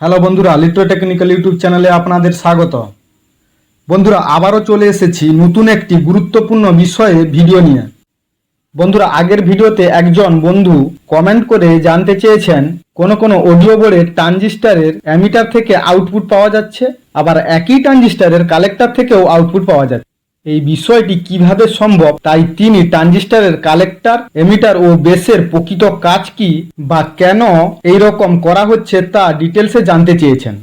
Hello বন্ধুরা লিট্রো technical YouTube চ্যানেলে আপনাদের স্বাগত। বন্ধুরা, আবারও চলে এসেছি নতুন একটি গুরুত্বপূর্ণ বিষয়ে ভিডিও নিয়ে। বন্ধুরা, আগের ভিডিওতে একজন বন্ধু কমেন্ট করে জানতে চেয়েছেন, কোন কোন অডিও বোর্ডের ট্রানজিস্টারের অ্যামিটার থেকে আউটপুট পাওয়া যাচ্ছে, আবার একই ট্রানজিস্টারের কালেক্টর থেকেও আউটপুট পাওয়া যাচ্ছে। এই বিষয়টি কীভাবে সম্ভব, তাই তিনি ট্রানজিস্টারের কালেক্টর, এমিটার ও বেসের প্রকৃত কাজ কি বা কেন এই রকম করা হচ্ছে তা ডিটেলসে জানতে চেয়েছেন।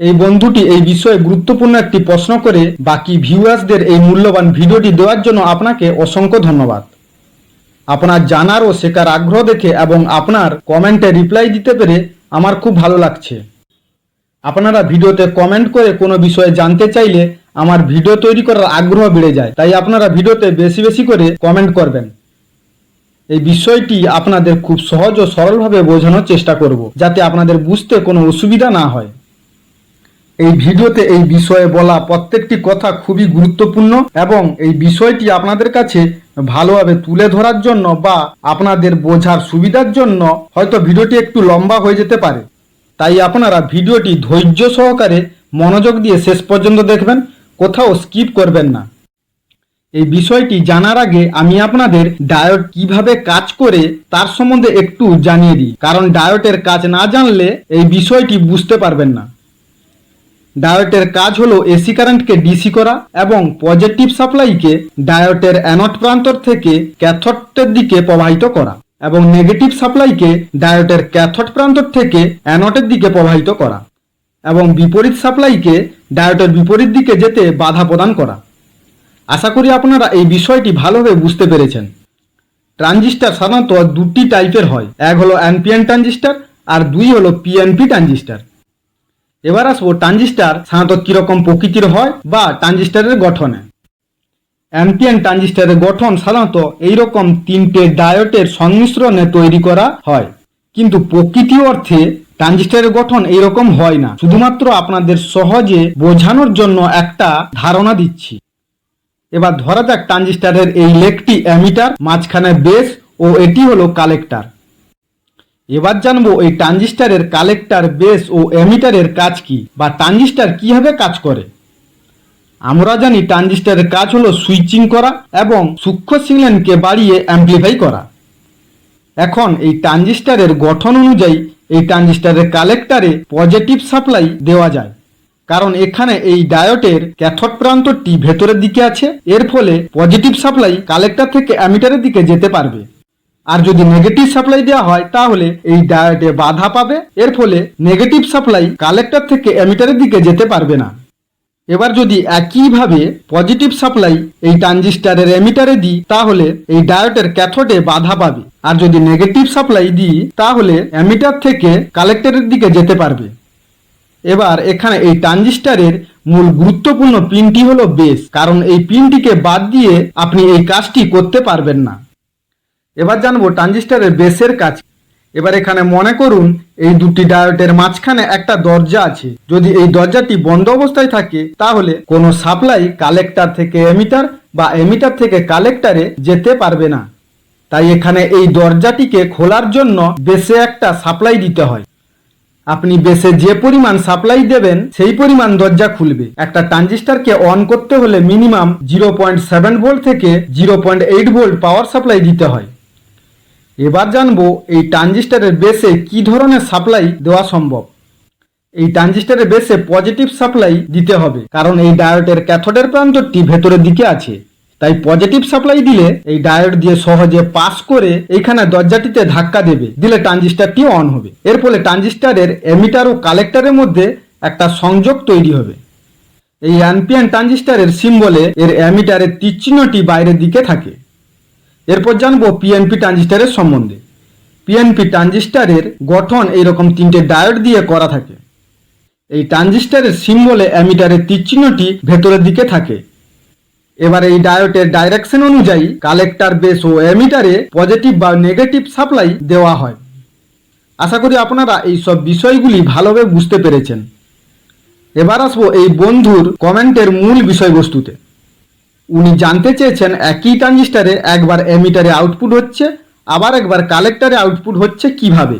এই বন্ধুটি এই বিষয়ে গুরুত্বপূর্ণ একটি প্রশ্ন করে বাকি ভিউয়ার্সদের এই মূল্যবান ভিডিওটি দেওয়ার জন্য আপনাকে অসংখ্য ধন্যবাদ। আপনার জানার ও শেখার আগ্রহ দেখে এবং আপনার কমেন্টে রিপ্লাই দিতে পেরে আমার খুব ভালো লাগছে। আপনারা ভিডিওতে কমেন্ট করে কোনো বিষয়ে জানতে চাইলে আমার ভিডিও তৈরি করার আগ্রহ বেড়ে যায়। তাই আপনারা ভিডিওতে বেশি বেশি করে কমেন্ট করবেন। এই বিষয়টি আপনাদের খুব সহজ ও সরলভাবে বোঝানোর চেষ্টা করব, যাতে আপনাদের বুঝতে কোনো অসুবিধা না হয়। এই ভিডিওতে এই বিষয়ে বলা প্রত্যেকটি কথা খুবই গুরুত্বপূর্ণ এবং এই বিষয়টি আপনাদের কাছে ভালোভাবে তুলে ধরার জন্য বা আপনাদের বোঝার সুবিধার জন্য হয়তো ভিডিওটি একটু লম্বা হয়ে যেতে পারে। তাই আপনারা ভিডিওটি ধৈর্য সহকারে মনোযোগ দিয়ে শেষ পর্যন্ত দেখবেন। কোথাও স্কিপ করবেন না। এই বিষয়টি জানার আগে আমি আপনাদের ডায়োড কীভাবে কাজ করে তার সম্বন্ধে একটু জানিয়ে দিই। কারণ ডায়োডের কাজ না জানলে এই বিষয়টি বুঝতে পারবেন না। ডায়োডের কাজ হলো এসি কারেন্টকে ডিসি করা এবং পজিটিভ সাপ্লাইকে ডায়োডের অ্যানট প্রান্তর থেকে ক্যাথটের দিকে প্রবাহিত করা এবং নেগেটিভ সাপ্লাইকে ডায়োডের ক্যাথট প্রান্তর থেকে অ্যানটের দিকে প্রবাহিত করা। এবং বিপরীত সাপ্লাইকে ডায়োডের বিপরীত দিকে যেতে বাধা প্রদান করা। আশা করি আপনারা এই বিষয়টি ভালোভাবে বুঝতে পেরেছেন। ট্রানজিস্টার সাধারণত দুটি টাইপের হয়, এক হলো এনপিএন ট্রানজিস্টার আর দুই হলো পিএনপি ট্রানজিস্টার। এবার আসব ট্রানজিস্টার সাধারণত কীরকম প্রকৃতির হয় বা ট্রানজিস্টারের গঠনে। অ্যাম্পিয়ান ট্রানজিস্টারের গঠন সাধারণত এইরকম তিনটে ডায়োটের সংমিশ্রণে তৈরি করা হয়। কিন্তু প্রকৃতি অর্থে ট্রানজিস্টারের গঠন এইরকম হয় না। শুধুমাত্র আপনাদের সহজে বোঝানোর জন্য একটা ধারণা দিচ্ছি। এবার ধরা যাক ট্রানজিস্টারের এই লেগটি অ্যামিটার, মাঝখানে বেস ও এটি হলো কালেক্টার। এবার জানব এই ট্রানজিস্টারের কালেক্টার, বেস ও অ্যামিটারের কাজ কি বা ট্রানজিস্টার কীভাবে কাজ করে? আমরা জানি ট্রানজিস্টারের কাজ হলো সুইচিং করা এবং সূক্ষ্ম সিগন্যালকে বাড়িয়ে অ্যাম্প্লিফাই করা। এখন এই ট্রানজিস্টারের গঠন অনুযায়ী এই ট্রানজিস্টারের কালেক্টারে পজিটিভ সাপ্লাই দেওয়া যায়। কারণ এখানে এই ডায়োটের ক্যাথড প্রান্তটি ভেতরের দিকে আছে, এর ফলে পজিটিভ সাপ্লাই কালেক্টর থেকে অ্যামিটারের দিকে যেতে পারবে। আর যদি নেগেটিভ সাপ্লাই দেওয়া হয়, তাহলে এই ডায়োটে বাধা পাবে, এর ফলে নেগেটিভ সাপ্লাই কালেক্টর থেকে অ্যামিটারের দিকে যেতে পারবে না। এবার যদি একইভাবে পজিটিভ সাপ্লাই এই ট্রানজিস্টারের এমিটারে দিই, তাহলে এই ডায়োডের ক্যাথোডে বাধা পাবে। আর যদি নেগেটিভ সাপ্লাই দিই, তাহলে অ্যামিটার থেকে কালেক্টরের দিকে যেতে পারবে। এবার এখানে এই ট্রানজিস্টারের মূল গুরুত্বপূর্ণ পিনটি হলো বেস কারণ এই পিনটিকে বাদ দিয়ে আপনি এই কাজটি করতে পারবেন না। এবার জানব ট্রানজিস্টারের বেসের কাজ এবার এখানে মনে করুন, এই দুটি ডায়োডের মাঝখানে একটা দরজা আছে। যদি এই দরজাটি বন্ধ অবস্থায় থাকে, তাহলে কোনো সাপ্লাই কালেক্টর থেকে এমিটার বা এমিটার থেকে কালেক্টরে যেতে পারবে না। তাই এখানে এই দরজাটিকে খোলার জন্য বেসে একটা সাপ্লাই দিতে হয়। আপনি বেসে যে পরিমাণ সাপ্লাই দেবেন, সেই পরিমাণ দরজা খুলবে। একটা ট্রানজিস্টারকে অন করতে হলে minimum zero point seven volt থেকে zero point eight volt power supply দিতে হয়। এবার জানব এই ট্রানজিস্টারের বেসে কি ধরনের সাপ্লাই দেওয়া সম্ভব। এই ট্রানজিস্টারের বেসে পজিটিভ সাপ্লাই দিতে হবে, কারণ এই ডায়োডের ক্যাথোডের প্রান্তটি ভেতরের দিকে আছে। তাই পজিটিভ সাপ্লাই দিলে এই ডায়োড দিয়ে সহজে পাস করে এইখানে দরজাটিতে ধাক্কা দেবে, দিলে ট্রানজিস্টারটি অন হবে। এর ফলে ট্রানজিস্টারের এমিটার ও কালেক্টারের মধ্যে একটা সংযোগ তৈরি হবে। এই অ্যানপিয়ান ট্রানজিস্টারের সিম্বলে এর অ্যামিটারের তীক্ষ্ণটি বাইরের দিকে থাকে। এরপর জানব পিএনপি ট্রানজিস্টারের সম্বন্ধে। পিএনপি ট্রানজিস্টারের গঠন এইরকম তিনটে ডায়োড দিয়ে করা থাকে। এই ট্রানজিস্টারের সিম্বলে অ্যামিটারের তীক্ষ্ণটি ভেতরের দিকে থাকে। এবার এই ডায়োডের ডাইরেকশন অনুযায়ী কালেক্টার বেস ও এমিটারে পজিটিভ বা নেগেটিভ সাপ্লাই দেওয়া হয়। আশা করি আপনারা এই সব বিষয়গুলি ভালোভাবে বুঝতে পেরেছেন। এবার আসব এই বন্ধুর কমেন্টের মূল বিষয়বস্তুতে। উনি জানতে চেয়েছেন একই ট্রানজিস্টারে একবার এমিটারে আউটপুট হচ্ছে, আবার একবার কালেক্টারে আউটপুট হচ্ছে কীভাবে?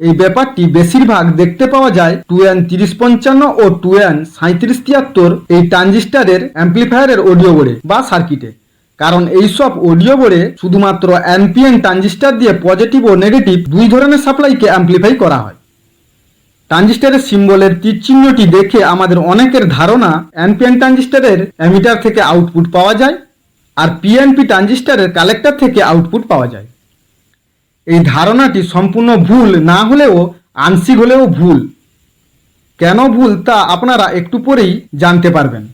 এই ব্যাপারটি বেশিরভাগ দেখতে পাওয়া যায় টু এন তিরিশ পঞ্চান্ন ও টু এন সাঁত্রিশ তিয়াত্তর এই ট্রানজিস্টারের অ্যাম্প্লিফায়ারের অডিও বোর্ডে বা সার্কিটে কারণ এইসব অডিও বোর্ডে শুধুমাত্র এনপিএন ট্রানজিস্টার দিয়ে পজিটিভ ও নেগেটিভ দুই ধরনের সাপ্লাইকে অ্যাম্প্লিফাই করা হয়। ট্রানজিস্টারের সিম্বলের তীর চিহ্নটি দেখে আমাদের অনেকের ধারণা এনপিএন ট্রানজিস্টারের অ্যামিটার থেকে আউটপুট পাওয়া যায় আর পিএনপি ট্রানজিস্টারের কালেক্টর থেকে আউটপুট পাওয়া যায়। এই ধারণাটি সম্পূর্ণ ভুল না হলেও আংশিক হলেও ভুল। কেন ভুল তা আপনারা একটু পরেই জানতে পারবেন।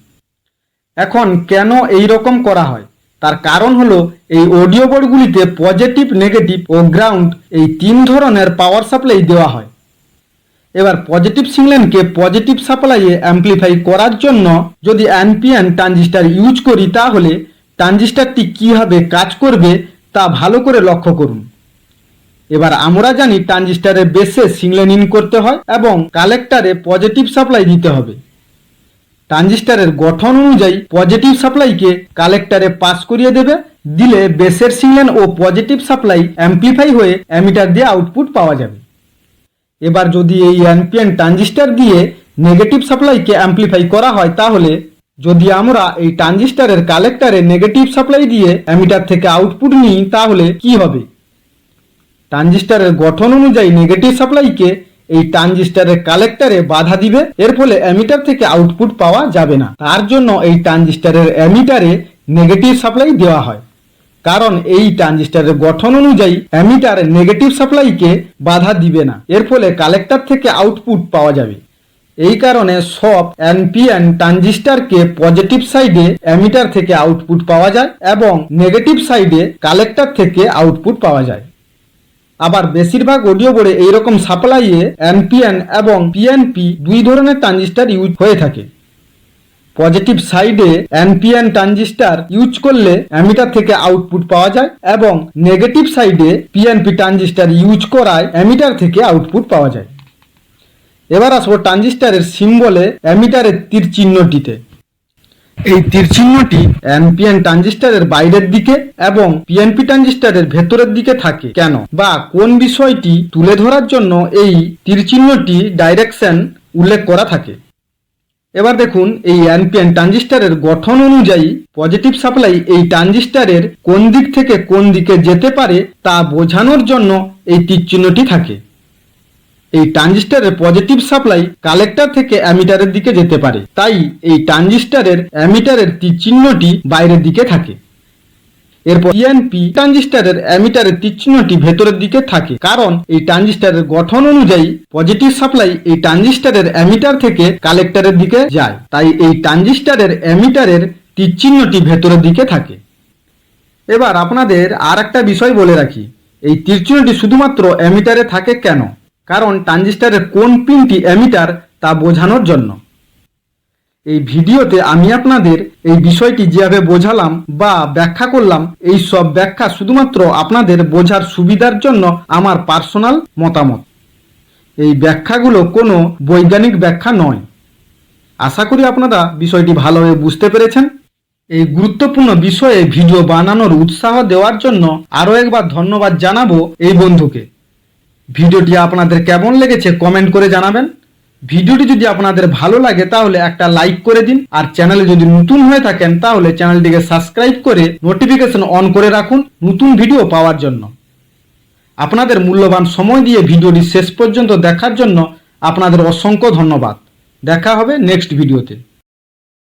এখন কেন এই রকম করা হয়? তার কারণ হলো এই অডিও বোর্ডগুলিতে পজিটিভ, নেগেটিভ ও গ্রাউন্ড এই তিন ধরনের পাওয়ার সাপ্লাই দেওয়া হয়। এবার পজিটিভ সিগন্যালকে পজিটিভ সাপ্লাইয়ে অ্যাম্প্লিফাই করার জন্য যদি এনপিএন ট্রানজিস্টার ইউজ করি তাহলে ট্রানজিস্টারটি কীভাবে কাজ করবে তা ভালো করে লক্ষ্য করুন। এবার আমরা জানি ট্রানজিস্টারের বেসে সিগন্যাল ইন করতে হয় এবং কালেক্টারে পজিটিভ সাপ্লাই দিতে হবে। ট্রানজিস্টারের গঠন অনুযায়ী পজিটিভ সাপ্লাইকে কালেক্টরে পাস করিয়ে দেবে, দিলে বেসের সিগন্যাল ও পজিটিভ সাপ্লাই অ্যাম্প্লিফাই হয়ে অ্যামিটার দিয়ে আউটপুট পাওয়া যাবে। এবার যদি এই এনপিএন ট্রানজিস্টার দিয়ে নেগেটিভ সাপ্লাইকে অ্যাম্প্লিফাই করা হয়, তাহলে যদি আমরা এই ট্রানজিস্টারের কালেক্টারে নেগেটিভ সাপ্লাই দিয়ে অ্যামিটার থেকে আউটপুট নিই, তাহলে কি হবে? ট্রানজিস্টারের গঠন অনুযায়ী নেগেটিভ সাপ্লাইকে এই ট্রানজিস্টারের কালেক্টরে বাধা দিবে, এর ফলে অ্যামিটার থেকে আউটপুট পাওয়া যাবে না। তার জন্য এই ট্রানজিস্টারের অ্যামিটারে নেগেটিভ সাপ্লাই দেওয়া হয়। কারণ এই ট্রানজিস্টারের গঠন অনুযায়ী অ্যামিটার নেগেটিভ সাপ্লাইকে বাধা দিবে না। এর ফলে কালেক্টর থেকে আউটপুট পাওয়া যাবে। এই কারণে সব এনপিএন ট্রানজিস্টারকে পজিটিভ সাইডে অ্যামিটার থেকে আউটপুট পাওয়া যায় এবং নেগেটিভ সাইডে কালেক্টর থেকে আউটপুট পাওয়া যায়। আবার বেশিরভাগ অডিও বোর্ডে এইরকম সাপ্লাইয়ে এনপিএন এবং পিএনপি দুই ধরনের ট্রানজিস্টার ইউজ হয়ে থাকে। পজিটিভ সাইডে এনপিএন ট্রানজিস্টার ইউজ করলে অ্যামিটার থেকে আউটপুট পাওয়া যায় এবং নেগেটিভ সাইডে পিএনপি ট্রানজিস্টার ইউজ করায় অ্যামিটার থেকে আউটপুট পাওয়া যায়। এবার আসব ট্রানজিস্টারের সিম্বলে অ্যামিটারের তীর চিহ্নটিতে। এই তীর চিহ্নটি এনপিএন ট্রানজিস্টারের বাইরের দিকে এবং পিএনপি ট্রানজিস্টারের ভেতরের দিকে থাকে। কেন? বা কোন বিষয়টি তুলে ধরার জন্য এই তীর চিহ্নটি ডাইরেকশন উল্লেখ করা থাকে? এবার দেখুন, এই এনপিএন ট্রানজিস্টারের গঠন অনুযায়ী পজিটিভ সাপ্লাই এই ট্রানজিস্টারের কোন দিক থেকে কোন দিকে যেতে পারে তা বোঝানোর জন্য এই তীরচিহ্নটি থাকে। এই ট্রানজিস্টারের পজিটিভ সাপ্লাই কালেক্টর থেকে অ্যামিটারের দিকে যেতে পারে। তাই এই ট্রানজিস্টারের অ্যামিটারের তীরচিহ্নটি বাইরের দিকে থাকে। এরপর পিএনপি ট্রানজিস্টারের অ্যামিটারের চিহ্নটি ভেতরের দিকে থাকে। কারণ এই ট্রানজিস্টারের গঠন অনুযায়ী পজিটিভ সাপ্লাই এই ট্রানজিস্টারের অ্যামিটার থেকে কালেক্টরের দিকে যায়। তাই এই ট্রানজিস্টারের অ্যামিটারের চিহ্নটি ভেতরের দিকে থাকে। এবার আপনাদের আর একটা বিষয় বলে রাখি। এই তীর চিহ্নটি শুধুমাত্র অ্যামিটারে থাকে কেন? কারণ ট্রানজিস্টারের কোন পিনটি অ্যামিটার তা বোঝানোর জন্য। এই ভিডিওতে আমি আপনাদের এই বিষয়টি যেভাবে বোঝালাম বা ব্যাখ্যা করলাম, এই সব ব্যাখ্যা শুধুমাত্র আপনাদের বোঝার সুবিধার জন্য আমার পার্সোনাল মতামত। এই ব্যাখ্যাগুলো কোনো বৈজ্ঞানিক ব্যাখ্যা নয়। আশা করি আপনারা বিষয়টি ভালোভাবে বুঝতে পেরেছেন। এই গুরুত্বপূর্ণ বিষয়ে ভিডিও বানানোর উৎসাহ দেওয়ার জন্য আরও একবার ধন্যবাদ জানাব এই বন্ধুকে। ভিডিওটি আপনাদের কেমন লেগেছে কমেন্ট করে জানাবেন। ভিডিওটি যদি আপনাদের ভালো লাগে, তাহলে একটা লাইক করে দিন। আর চ্যানেলে যদি নতুন হয়ে থাকেন, তাহলে চ্যানেলটিকে সাবস্ক্রাইব করে নোটিফিকেশন অন করে রাখুন নতুন ভিডিও পাওয়ার জন্য। আপনাদের মূল্যবান সময় দিয়ে ভিডিওটি শেষ পর্যন্ত দেখার জন্য আপনাদের অসংখ্য ধন্যবাদ। দেখা হবে নেক্সট ভিডিওতে